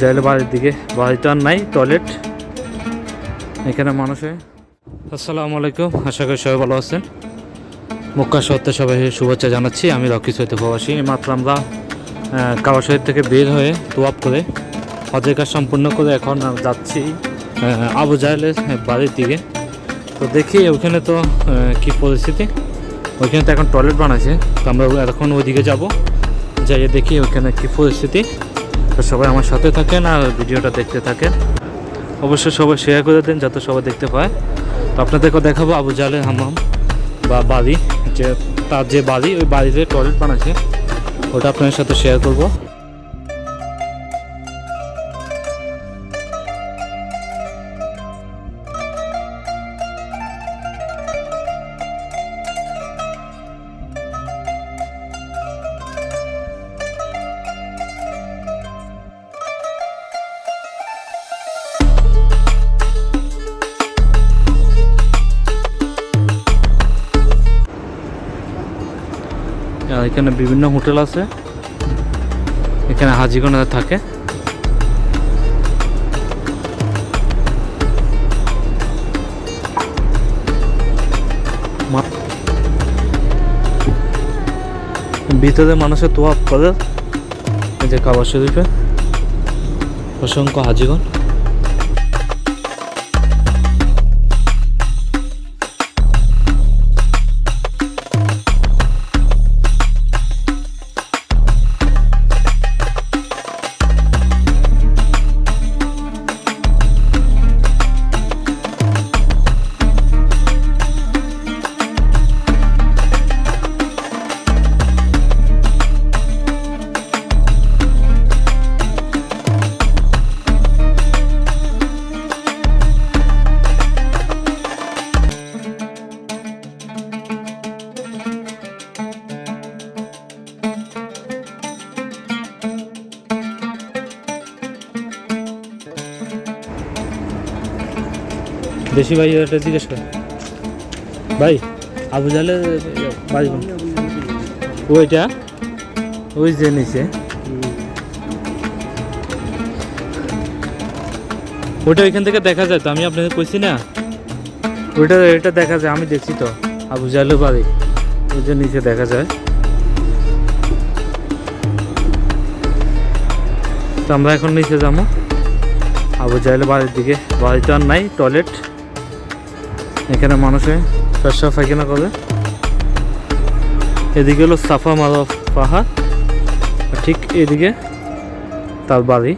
জাহেল বাড়ির দিকে। বাড়িতে আর নাই, টয়লেট। এখানে মানুষে আসসালামু আলাইকুম, আশা করি সবাই ভালো আছেন। মক্কা শহরতে সবাই শুভেচ্ছা জানাচ্ছি। আমি রকি সৈতে প্রবাসী। মাত্র আমরা কাবা শহর থেকে বের হয়ে তোয়াপ করে, হজের কাজ সম্পূর্ণ করে এখন যাচ্ছি আবু জাহেলের বাড়ির দিকে। তো দেখি ওখানে তো কি পরিস্থিতি। ওইখানে তো এখন টয়লেট বানাইছে। তো আমরা এখন ওইদিকে যাব। যাইয়ে দেখি ওইখানে কি পরিস্থিতি। তো সবাই আমার সাথে থাকেন আর ভিডিওটা দেখতে থাকেন। অবশ্যই সবাই শেয়ার করে দেন যাতে সবাই দেখতে পায়। তো আপনাদেরকে দেখাবো আবু জালের হামাম বা বাড়ি, যে তার যে বাড়ি, ওই বাড়িতে টয়লেট বানাচ্ছে। ওটা আপনাদের সাথে শেয়ার করব। এখানে বিভিন্ন হোটেল আছে। এখানে হাজিগণ থাকে। ভিতরে মানুষের তোয়াপ করে। যে কাবা শরীফে। অসংখ্য হাজিগণ। দেশি ভাই এটা জিজ্ঞেস কর। ভাই আবু জালে কোন? ওইটা ওই যে নিচে। ওইটা ওইখান থেকে দেখা যায় তো আমি আপনাকে কইছি না? ওইটা এটা দেখা যায় আমি দেখছি তো আবু জালের বাড়ি। ওই যে নিচে দেখা যায়। তো আমরা এখন নিচে যাব। আবু জাহেল বাড়ির দিকে বাড়িতে আর নাই টয়লেট। এখানে মানুষে পেশা ফাইখানা করে। এদিকে হলো সাফা মাধব পাহাড় ঠিক এদিকে তার বাড়ি।